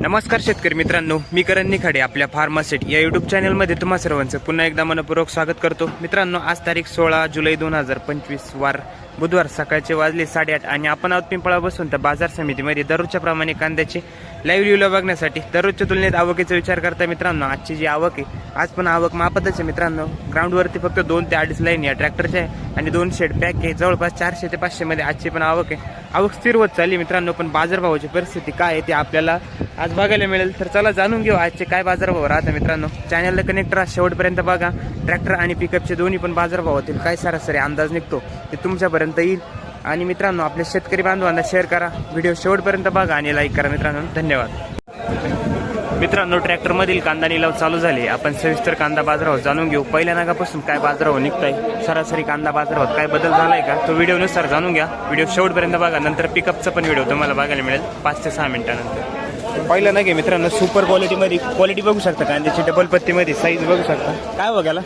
नमस्कार शेतकरी मित्रांनो मी करण निखाडे आपल्या फार्मासेट या युट्यूब चॅनलमध्ये तुम्हा सर्वांचं पुन्हा एकदा मनपूर्वक स्वागत करतो. मित्रांनो आज तारीख सोळा जुलै दोन हजार पंचवीस वार बुधवार सकाळचे वाजले साडेआठ आणि आपण आहोत पिंपळा बसून. तर बाजार समितीमध्ये दररोजच्या प्रमाणे कांद्याचे लाईव्ह व्ह्यूला बघण्यासाठी दररोजच्या तुलनेत आवकीचा विचार करता मित्रांनो आजची जी आवक आहे आज पण आवक मापतच आहे मित्रांनो. ग्राउंडवरती फक्त दोन ते अडीच लाईन या ट्रॅक्टरच्या आहे आणि दोन शेड पॅक आहे. जवळपास चारशे ते पाचशेमध्ये आजची पण आवक आहे. आवक स्थिर होत चालली मित्रांनो पण बाजारभावाची परिस्थिती काय आहे ते आपल्याला आज बघायला मिळेल. तर चला जाणून घेऊ आजचे काय बाजारभाव राहतात मित्रांनो. चॅनलला कनेक्ट राहा शेवटपर्यंत बघा. ट्रॅक्टर आणि पिकअपचे दोन्ही पण बाजारभावातील काय सरासरी अंदाज निघतो ते तुमच्यापर्यंत येईल. आणि मित्रांनो आपल्या शेतकरी बांधवांना शेअर करा. व्हिडिओ शेवटपर्यंत बघा आणि लाईक करा मित्रांनो. धन्यवाद. मित्रांनो ट्रॅक्टर मधील कांदा निलाव चालू झाले. आपण सविस्तर कांदा बाजारावर जाणून घेऊ. पहिल्या नागापासून काय बाजारावर निघताय? सरासरी कांदा बाजारावर काय बदल झालाय का? तो व्हिडिओनुसार जाणून घ्या. व्हिडिओ शेवटपर्यंत बघा. नंतर पिकअपचा पण व्हिडिओ तुम्हाला बघायला मिळेल. पाच ते सहा मिनिटानंतर. पहिलं नाही मित्रांनो सुपर क्वालिटीमध्ये क्वालिटी बघू शकता कांद्याची डबल पत्तीमध्ये साईज बघू शकता. काय बघायला?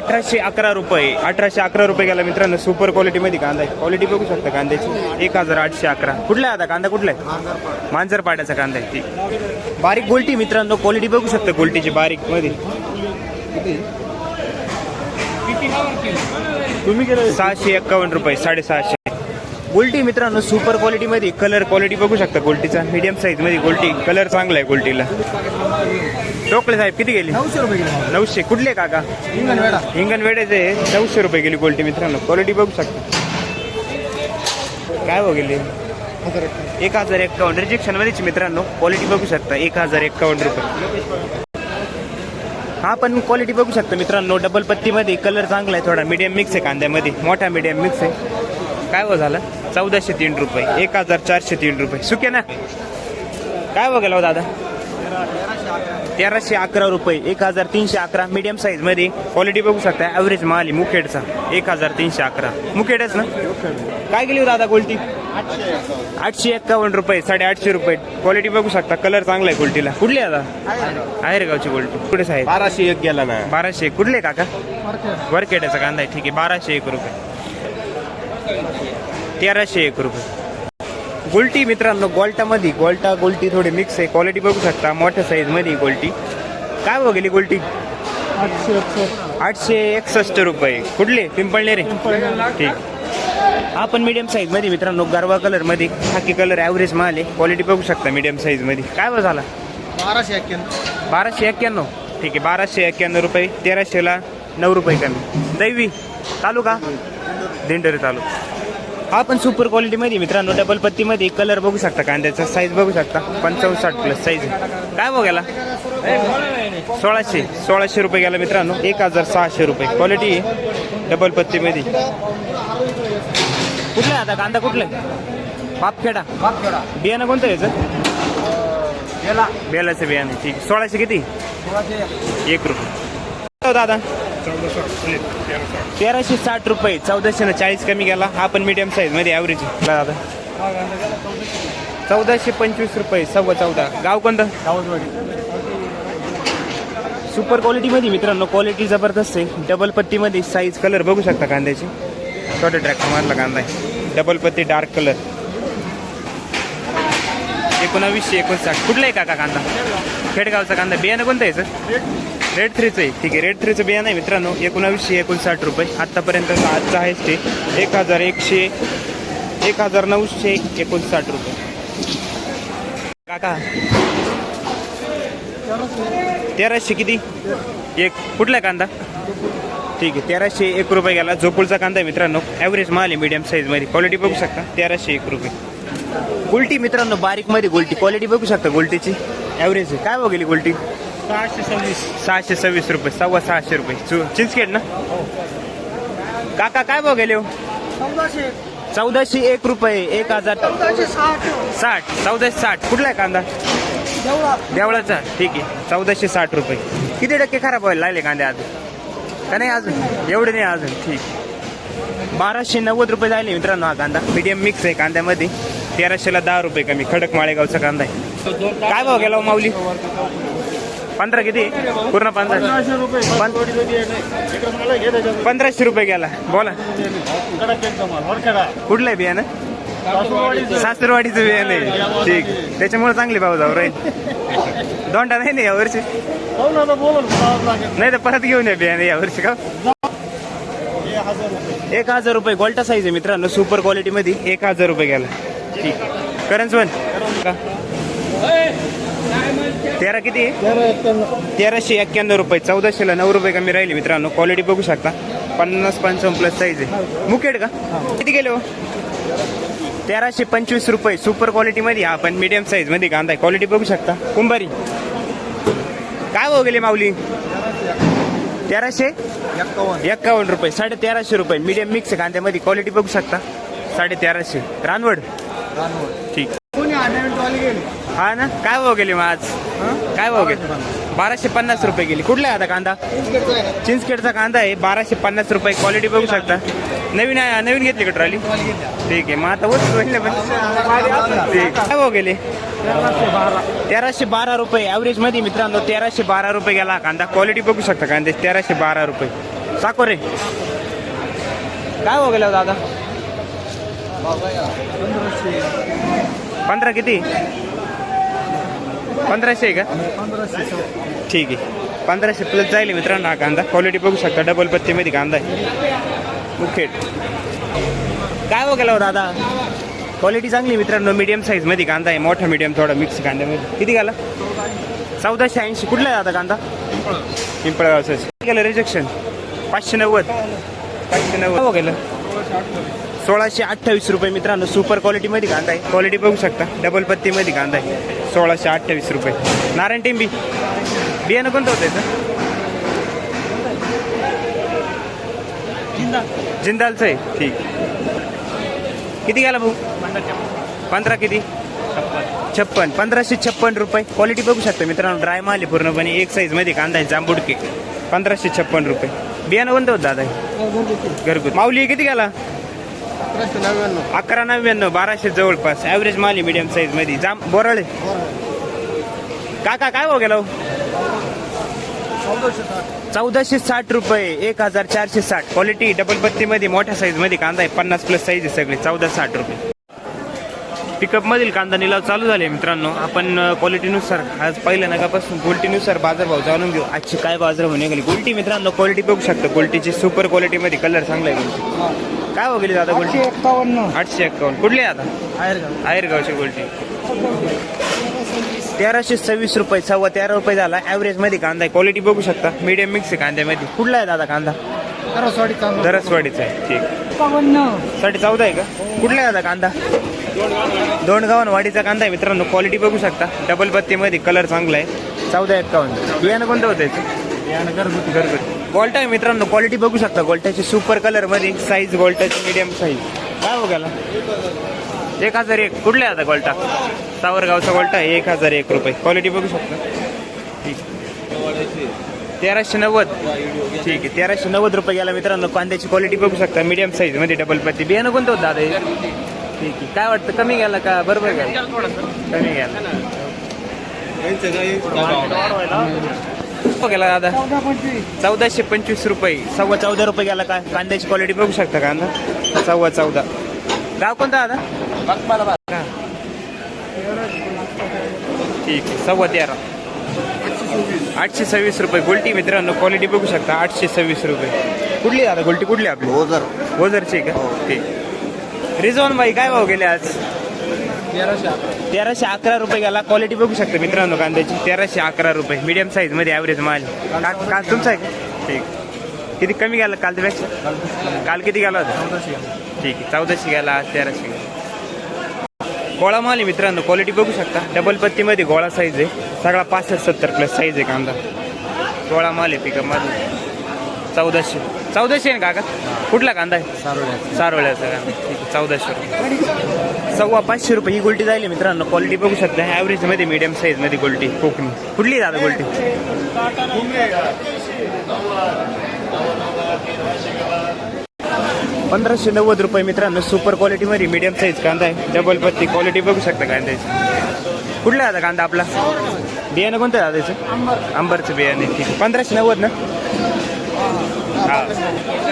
अठराशे अकरा रुपये अठराशे अकरा रुपये गेला मित्रांनो. सुपर क्वालिटीमध्ये कांदा आहे. क्वालिटी बघू शकता कांद्याची. एक हजार आठशे अकरा. कुठला आहे आता? कांदा कुठला आहे? मांजर पाड्याचा कांदा आहे. ती बारीक गोल्टी मित्रांनो. क्वालिटी बघू शकता गोल्टीची बारीकमध्ये. तुम्ही केलं सहाशे एक्कावन्न रुपये साडेसहाशे. गोल्टी मित्रांनो सुपर क्वालिटीमध्ये कलर क्वालिटी बघू शकता गोल्टीचा. मीडियम साईजमध्ये गोल्टी. कलर चांगला आहे गोल्टीला. टोकळे साहेब किती गेली? नऊशे रुपये नऊशे. कुठले काका? इंगन वेडा हिंगण वेड्याचे नऊशे रुपये गेली क्वालिटी मित्रांनो. क्वालिटी बघू शकता. काय हो गेली? एक हजार एक्कावन्न रिजेक्शन मध्येच मित्रांनो. क्वालिटी बघू शकता. एक हजार एक्कावन्न रुपये. हा पण क्वालिटी बघू शकता मित्रांनो. डबल पत्तीमध्ये कलर चांगला आहे थोडा. मीडियम मिक्स आहे कांद्यामध्ये. मोठा मीडियम मिक्स आहे. काय हो झालं? चौदाशे तीन रुपये एक हजार चारशे तीन रुपये. सुके ना? काय बघायला हो दादा? तेराशे अकरा रुपये एक हजार तीनशे अकरा. मीडियम साईजमध्ये क्वालिटी बघू शकता ॲव्हरेज माल आहे मुखेडचा. एक हजार तीनशे अकरा. मुखेडच ना? काय गेली हो दादा गोल्टी आठशे एक्कावन्न रुपये साडेआठशे रुपये. क्वालिटी बघू शकता कलर चांगला आहे गोल्टीला कुठली आहे दादा? आहे रे गावची गोल्टी कुठे साहेब? बाराशे एक गेला ना. बाराशे कुठले काका? वरखेड्याचा कांदा आहे. ठीक आहे बाराशे एक रुपये. तेराशे एक रुपये. गोल्टी मित्रांनो गोल्टामध्ये गोल्टा गोल्टी थोडी मिक्स आहे. क्वालिटी बघू शकता. मोठ्या साईजमध्ये गोल्टी. काय हो गेली गोल्टी? आठशे एकसष्ट. रुपये. कुठले? पिंपळणे रे ठीक. हा पण मीडियम साईजमध्ये मित्रांनो गरवा कलरमध्ये खाकी कलर ॲव्हरेज माल आहे. क्वालिटी बघू शकता मीडियम साईजमध्ये काय हो झाला? बाराशे एक्क्याण्णव. बाराशे एक्क्याण्णव. ठीक आहे बाराशे एक्क्याण्णव रुपये. तेराशेला नऊ रुपये कमी. दैवी चालू का? दिंडोरी चालू. हा पण सुपर क्वालिटीमध्ये मित्रांनो. डबल पत्तीमध्ये कलर बघू शकता कांद्याचा साईज बघू शकता. पंचावन्न साठ प्लस साईज काय बघायला सोळाशे. सोळाशे रुपये गेला मित्रांनो. एक हजार सहाशे रुपये. क्वालिटी डबल पत्तीमध्ये. कुठलं आहे आता? कांदा कुठला आहे? पापखेडा बियाणं कोणतं आहे याचं? बेलाचं बियाणं ठीक आहे. सोळाशे किती? एक रुपये. हो दादा. तेराशे साठ रुपये चौदाशे ना चाळीस कमी गेला. हा पण मीडियम साईजमध्ये ॲव्हरेज दादा चौदाशे पंचवीस रुपये सव्वा चौदा. गाव कोणतं? सुपर क्वालिटीमध्ये मित्रांनो क्वालिटी जबरदस्त आहे. डबल पत्तीमध्ये साईज कलर बघू शकता कांद्याची. छोटे ट्रॅक्टर मारला कांदा आहे. डबल पत्ती डार्क कलर एकोणावीसशे एकोणसाठ. कुठला आहे का कांदा? खेडगावचा कांदा. बियाणं कोणतं आहे सर रेड थ्रीचं आहे. ठीक आहे रेड थ्रीचं बियाणं आहे मित्रांनो. एकोणावीसशे एकोणसाठ रुपये. आत्तापर्यंत आजचं आहे. ते एक हजार एकशे एक हजार नऊशे एकोणसाठ रुपये. काका तेराशे किती? एक. कुठला आहे कांदा? ठीक आहे तेराशे एक रुपये गेला. जोपूळचा कांदा आहे मित्रांनो ॲव्हरेज माल आहे मीडियम साईजमध्ये क्वालिटी बघू शकता. तेराशे एक रुपये. गोल्टी मित्रांनो बारीकमध्ये गोल्टी. क्वालिटी बघू शकता गोल्टीची? ॲव्हरेज आहे. काय बघेली गोल्टी? सहाशे सव्वीस. सहाशे सव्वीस रुपये सव्वा सहाशे रुपये. चु चिंचखेड ना? काका काय बघेले हो? चौदाशे. चौदाशे एक रुपये एक हजार. चौदाशे साठ. साठ चौदाशे साठ. कुठला आहे कांदा? देवळा. देवळाचा. ठीक आहे. चौदाशे साठ रुपये. किती टक्के खराब व्हायला लागले कांदे अजून का नाही अजून? एवढे नाही अजून. ठीक. बाराशे नव्वद रुपये झाले मित्रांनो हा कांदा. मीडियम मिक्स आहे कांद्यामध्ये. तेराशेला दहा रुपये कमी. खडक माळेगावचा कांदा आहे. काय भाव गेला हो माऊली? पंधरा किती? पूर्ण पंधरा. पंधराशे रुपये गेला. बोला. कुठलं आहे बियाणं? सासरवाडीचं. बियाणं आहे. ठीक. त्याच्यामुळे चांगले भाव जाऊ राहील. दोंडा नाही ना यावर्षी हो नाही तर परत घेऊन या बियाणे यावर्षी का? एक हजार रुपये. गोल्टा साईज आहे मित्रांनो सुपर क्वालिटी मध्ये एक हजार रुपये गेला. ठीक. करंज वन का? तेरा किती? तेराशे एक्क्याण्णव रुपये. चौदाशेला नऊ रुपये कमी राहिली मित्रांनो. क्वालिटी बघू शकता. पन्नास पंचावन्न प्लस साईज आहे. मुकेड का? किती गेले हो? तेराशे पंचवीस रुपये. सुपर क्वालिटी मध्ये. हा पण मीडियम साईजमध्ये कांदा आहे. क्वालिटी बघू शकता. कुंभारी. काय हो गेले माऊली? तेराशे? एक्कावन्न. रुपये. साडे तेराशे रुपये मीडियम मिक्स कांद्यामध्ये. क्वालिटी बघू शकता. साडे तेराशे रानवड. ठीक. हा ना? काय भाव गेले मग आज? काय भाव गेले? बाराशे पन्नास रुपये गेली. कुठला आहे आता कांदा? चिंचखेडचा कांदा आहे. बाराशे पन्नास रुपये. क्वालिटी बघू शकता. नवीन आहे नवीन घेतली का ट्रॉली ठीक आहे. मग आता वस्तू होईल पण. ठीक काय भाव गेले? तेराशे बारा रुपये. ॲव्हरेजमध्ये मित्रांनो तेराशे बारा रुपये गेला कांदा. क्वालिटी बघू शकता कांदे. तेराशे बारा रुपये. साकोरे काय भाव गेला हो दादा? पंधरा किती? पंधराशे आहे का? ठीक आहे. पंधराशे प्लस जाईल मित्रांनो हा कांदा. क्वालिटी बघू शकता. डबल पत्तीमध्ये कांदा आहे. मुखेड काय हो गेला हो दादा? क्वालिटी चांगली मित्रांनो. मीडियम साईजमध्ये कांदा आहे. मोठा मीडियम थोडा मिक्स कांद्यामध्ये. किती घाला चौदाशे ऐंशी. कुठला आहे आता कांदा? पिंपळगावचं किती गेलं रिजेक्शन पाचशे नव्वद. पाचशे नव्वद. हो गेलं? सोळाशे अठ्ठावीस रुपये मित्रांनो सुपर क्वालिटीमध्ये कांदा आहे. क्वालिटी बघू शकता. डबल पत्तीमध्ये कांदा आहे. सोळाशे अठ्ठावीस रुपये. नारायण टिंबी बियाणं कोणतं होतं याचं? जिंदालचं आहे. ठीक. किती गेला भाऊ? पंधरा किती? छप्पन. पंधराशे छप्पन रुपये. क्वालिटी बघू शकता मित्रांनो. ड्राय माल आहे पूर्णपणे. एक साईजमध्ये कांदा आहे जांबुडके. पंधराशे छप्पन रुपये. बियाणं कोणतं होतं दादा? घरगुती. माऊली किती गेला? अकरा नव्याण्णव बाराशे जवळपास. ॲव्हरेज माली मिडियम साईजमध्ये. जाम बोराळे. काका काय हो गेलो चौदाशे साठ रुपये एक हजार चारशे साठ. क्वालिटी डबल पत्तीमध्ये मोठ्या साईजमध्ये कांदा आहे. पन्नास प्लस साईज आहे सगळे चौदा साठ रुपये. पिकअप मधील कांदा निलाव चालू झाले मित्रांनो. आपण क्वालिटीनुसार आज पहिल्या नगापासून गोल्टीनुसार बाजारभाव जाणून घेऊ. आजची काय बाजार होणे गेली गोल्टी मित्रांनो क्वालिटी बघू शकतो. गोल्टीची सुपर क्वालिटीमध्ये कलर चांगला आहे. काय हो गेली दादा गोल्टी? एक्कावन्न आठशे एक्कावन्न कुठली आहे आता? आहेरगाव. आयरगावची गोल्टी. तेराशे सव्वीस रुपये सव्वा तेरा रुपये झाला. ॲव्हरेजमध्ये कांदा आहे. क्वालिटी बघू शकता. मीडियम मिक्स आहे कांद्यामध्ये. कुठला आहे दादा कांदा? दरसवाडीचा आहे. ठीक. साडे चौदा आहे का? कुठला आहे दादा कांदा? दोन गावन वाडीचा कांदा आहे मित्रांनो. क्वालिटी बघू शकता. डबल पत्तीमध्ये कलर चांगला आहे. चौदा एक्कावन्न बियाणं कोणतं होतं याचं? घरगुती. घरगुती. गोल्टा आहे मित्रांनो क्वालिटी बघू शकता. गोल्टाची सुपर कलरमध्ये साईज गोल्टाची मीडियम साईज काय हो गेला एक हजार एक. कुठले आता गोल्टा सावरगावचा गोल्टा आहे. एक हजार एक रुपये. क्वालिटी बघू शकता. ठीक. तेराशे नव्वद. ठीक आहे. तेराशे नव्वद रुपये गेला मित्रांनो. कांद्याची क्वालिटी बघू शकता. मीडियम साईजमध्ये डबल पत्ती. बियाणं कोणतं होतं दादा? ठीक आहे. काय वाटतं? कमी गेला का? बरोबर गेला? कमी गेला. गेला दादा. चौदाशे पंचवीस रुपये. सव्वा चौदा रुपये गेला काय? कांद्याची क्वालिटी बघू शकता कांदा सव्वा चौदा. गाव कोणता दादा? का? ठीक आहे सव्वा तेरा. आठशे सव्वीस रुपये. गोल्टी मित्रांनो क्वालिटी बघू शकता आठशे सव्वीस रुपये. कुठली दादा? गोल्टी कुठली आपली? ओझर. ओझरची का? ठीक. रिझॉन बाई काय भाव गेले आज? तेराशे अकरा. रुपये गेला. क्वालिटी बघू शकता मित्रांनो कांद्याची. तेराशे अकरा रुपये. मीडियम साईजमध्ये ॲव्हरेज माल. का काल तुमचा आहे का? ठीक. किती कमी गेला काल त्यापेक्षा? काल किती गेला होता? ठीक आहे. चौदाशे गेला आज तेराशे गेला. गोळा माल आहे मित्रांनो. क्वालिटी बघू शकता. डबल पत्तीमध्ये गोळा साईज आहे. सगळा पासष्ट सत्तर प्लस साईज आहे कांदा. गोळा माल आहे पिकअपमध्ये चौदाशे. चौदाशे आहे ना काका? कुठला कांदा आहे? सारोळ्याचा कांदा. ठीक आहे. चौदाशे रुपये. सव्वा पाचशे रुपये ही गोल्टी जाईल मित्रांनो. क्वालिटी बघू शकता. ॲव्हरेजमध्ये मीडियम साईजमध्ये गोल्टी. कोकणी. कुठली दादा गोल्टी? पंधराशे नव्वद रुपये मित्रांनो. सुपर क्वालिटी मध्ये मीडियम साईज कांदा आहे. डबल पत्ती क्वालिटी बघू शकता कांद्याची. कुठला दादा कांदा आपला? बियाणं कोणतं आहे दादा त्याचं अंबरचं बियाणे ठीक. पंधराशे नव्वद ना? हा.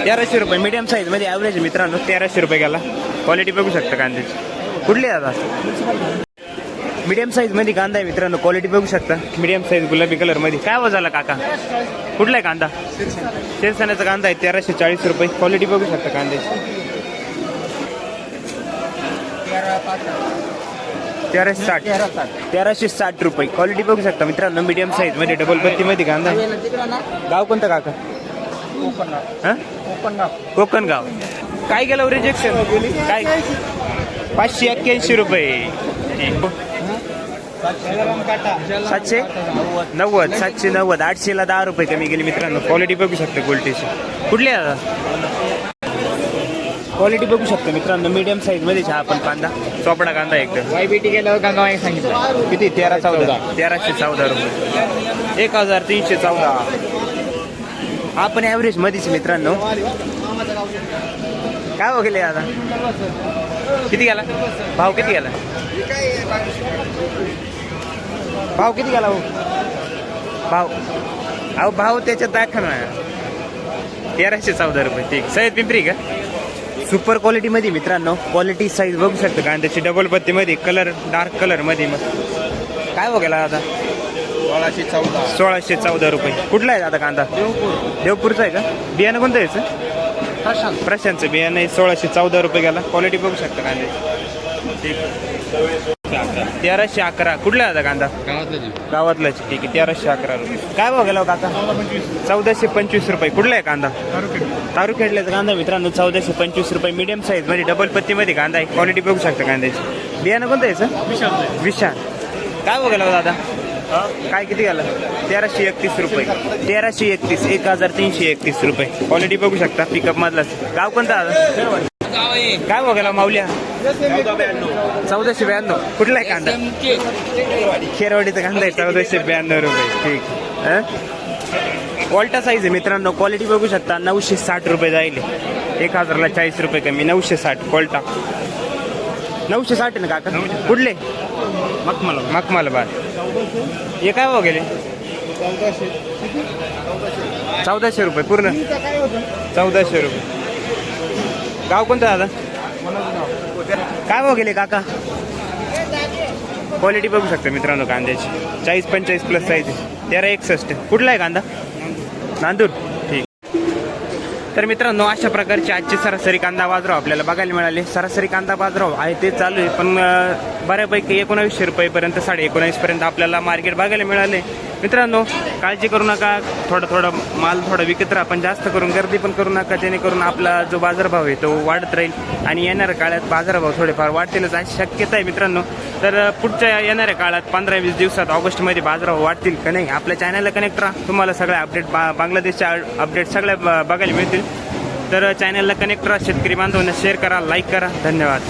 तेराशे रुपये. मीडियम साईजमध्ये ॲव्हरेज मित्रांनो. तेराशे रुपये गेला. क्वालिटी बघू शकता कांद्याची. कुठले दादा मीडियम साईजमध्ये कांदा आहे मित्रांनो क्वालिटी बघू शकता. मीडियम साईज गुलाबी कलरमध्ये. काय हो झाला काका? कुठला आहे कांदा? शेरसाण्याचा कांदा आहे तेराशे चाळीस रुपये. क्वालिटी बघू शकता कांद्याची. तेराशे साठ. तेराशे साठ रुपये. क्वालिटी बघू शकता मित्रांनो मीडियम साईजमध्ये डबल पत्ती मध्ये कांदा. गाव कोणतं काका? हा? कोकण गाव काय गेलं रिजेक्शन काय? पाचशे एक्क्याऐंशी रुपये. सातशे? नव्वद सातशे नव्वद. आठशेला दहा रुपये कमी गेले मित्रांनो. क्वालिटी बघू शकता गोल्टीची कुठली क्वालिटी बघू शकता मित्रांनो. मीडियम साईजमध्ये हा आपण कांदा. चोपडा कांदा एकदम वायबीटी गेल्यावर गंगाबाई सांगितलं. किती? तेरा चौदा. तेराशे चौदा रुपये. एक हजार तीनशे चौदा. हा पण ॲव्हरेज मध्येच मित्रांनो. काय गेले आता? किती गेला? भाव किती गेला? भाव किती गेला हो? भाव. अहो भाव त्याच्यात दाखवा ना. तेराशे चौदा रुपये ठीक. सय्यद पिंपरी का? सुपर क्वालिटी मध्ये मित्रांनो क्वालिटी साईज बघू शकता कांद्याची डबल पत्ती मध्ये कलर डार्क कलरमध्ये मग काय बघायला आता सोळाशे चौदा. सोळाशे चौदा रुपये. कुठला आहे आता कांदा? देवपूरचा आहे का? बियाणं कोणतं यायचं प्रशांतचं बियाणं आहे सोळाशे चौदा रुपये गेला. क्वालिटी बघू शकता कांद्याची तेराशे अकरा. कुठला आहे आता कांदा? गावातलाच ठीक आहे तेराशे अकरा रुपये. काय भाव गेला हो काका चौदाशे पंचवीस रुपये. कुठला आहे कांदा? तारुखेडल्याचा कांदा मित्रांनो. चौदाशे पंचवीस रुपये. मीडियम साईज म्हणजे डबल पत्तीमध्ये कांदा आहे. क्वालिटी बघू शकता कांद्याची. बियाणं कोणतं यायचं विशाल. काय बघायला हो दादा काय किती गेला तेराशे एकतीस रुपये. तेराशे एकतीस एक हजार तीनशे एकतीस रुपये. क्वालिटी बघू शकता पिकअप मधलाच गाव कोणता काय बघायला माऊल्या? चौदाशे ब्याण्णव. कुठला आहे कांदा? खेरवाडीचा कांदा आहे चौदाशे ब्याण्णव रुपये. ठीक. वॉल्टा साईज आहे मित्रांनो क्वालिटी बघू शकता नऊशे साठ रुपये जाईल. एक हजारला चाळीस रुपये कमी नऊशे साठ कोल्टा नऊशे साठ ना काका? कुठले? मखमाला. मखमाला बाद हे काय भाव गेले? चौदाशे रुपये पूर्ण? चौदाशे रुपये. गाव कोणतं दादा? काय भाव गेले काका? क्वालिटी बघू शकता मित्रांनो कांद्याची. चाळीस पंचेचाळीस प्लस साईज तेरा एकसष्ट. कुठला आहे कांदा? नांदूर. तर मित्रांनो अशा प्रकारची आजची सरासरी कांदा बाजाराव आपल्याला बघायला मिळाले. सरासरी कांदा बाजाराव आहे ते चालू आहे पण बऱ्यापैकी एकोणावीसशे रुपयेपर्यंत साडे एकोणावीसपर्यंत आपल्याला मार्केट बघायला मिळाले. मित्रांनो काळजी करू नका थोडं थोडं माल थोडा विकत राहा पण जास्त करून गर्दी पण करू नका जेणेकरून आपला जो बाजारभाव आहे तो वाढत राहील आणि येणाऱ्या काळात बाजारभाव थोडेफार वाढतीलच अशी शक्यता आहे मित्रांनो. तर पुढच्या येणाऱ्या काळात पंधरा वीस दिवसात ऑगस्टमध्ये बाजारभाव वाढतील का नाही? आपल्या चॅनलला कनेक्ट राहा. तुम्हाला सगळ्या अपडेट बा बांगलादेशच्या अपडेट सगळ्या ब- बघायला मिळतील. तर चॅनलला कनेक्ट राहा शेतकरी बांधवांना शेअर करा लाईक करा. धन्यवाद.